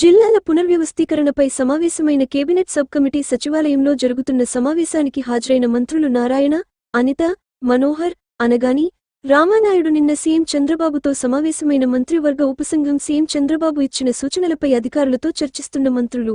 జిల్లాల పునర్వ్యవస్థీకరణపై సమావేశమైన cabinet sub committee సచివాలయంలో జరుగుతున్న సమావేశానికి హాజరైన మంత్రులు నారాయణ అనిత మనోహర్ అనగాని రామానాయుడు నిన్న సీఎం చంద్రబాబుతో సమావేశమైన మంత్రివర్గ ఉపసంఘం సీఎం చంద్రబాబు ఇచ్చిన సూచనలపై అధికారులతో చర్చిస్తున్న మంత్రులు.